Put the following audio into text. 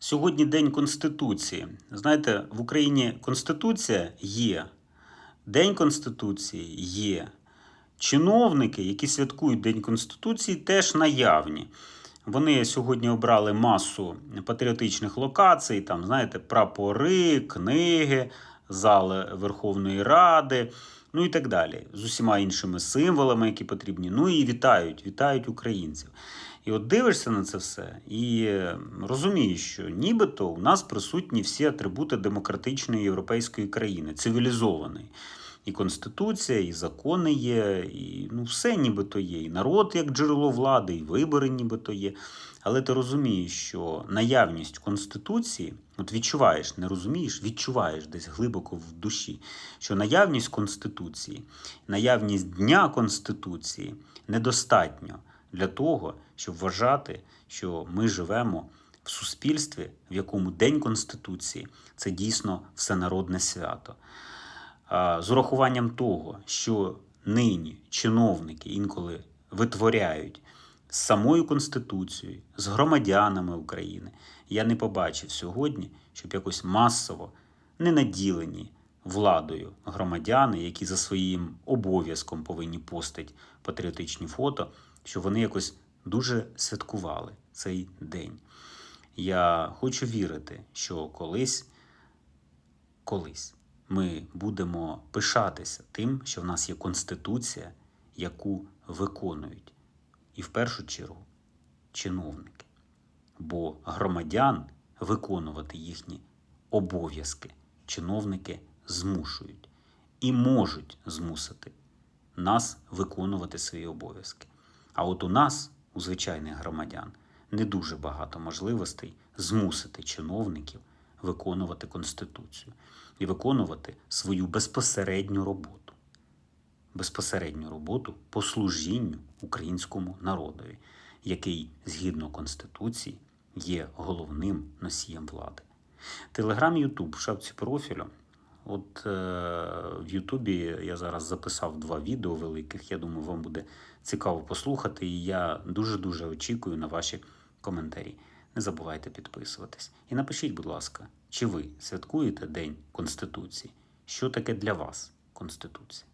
Сьогодні День Конституції. Знаєте, в Україні Конституція є, День Конституції є. Чиновники, які святкують День Конституції, теж наявні. Вони сьогодні обрали масу патріотичних локацій, там, знаєте, прапори, книги, зали Верховної Ради, ну і так далі, з усіма іншими символами, які потрібні. Ну і вітають, вітають українців. І от дивишся на це все і розумієш, що нібито у нас присутні всі атрибути демократичної європейської країни, цивілізованої. І конституція, і закони є, і ну все нібито є. І народ як джерело влади, і вибори нібито є. Але ти розумієш, що наявність конституції, от відчуваєш, не розумієш, відчуваєш десь глибоко в душі, що наявність конституції, наявність дня конституції недостатньо для того, щоб вважати, що ми живемо в суспільстві, в якому День Конституції це дійсно всенародне свято. З урахуванням того, що нині чиновники інколи витворяють з самою Конституцією, з громадянами України, я не побачив сьогодні, щоб якось масово не наділені владою громадяни, які за своїм обов'язком повинні постити патріотичні фото, що вони якось дуже святкували цей день. Я хочу вірити, що колись, колись ми будемо пишатися тим, що в нас є конституція, яку виконують. І в першу чергу чиновники. Бо громадян виконувати їхні обов'язки чиновники змушують і можуть змусити нас виконувати свої обов'язки. А от у нас, у звичайних громадян, не дуже багато можливостей змусити чиновників виконувати Конституцію і виконувати свою безпосередню роботу. Безпосередню роботу по служінню українському народові, який згідно Конституції є головним носієм влади. Телеграм, Ютуб в шапці профілю. От е, в Ютубі я зараз записав два відео великих. Я думаю, вам буде цікаво послухати. І я дуже-дуже очікую на ваші коментарі. Не забувайте підписуватись. І напишіть, будь ласка, чи ви святкуєте День Конституції? Що таке для вас Конституція?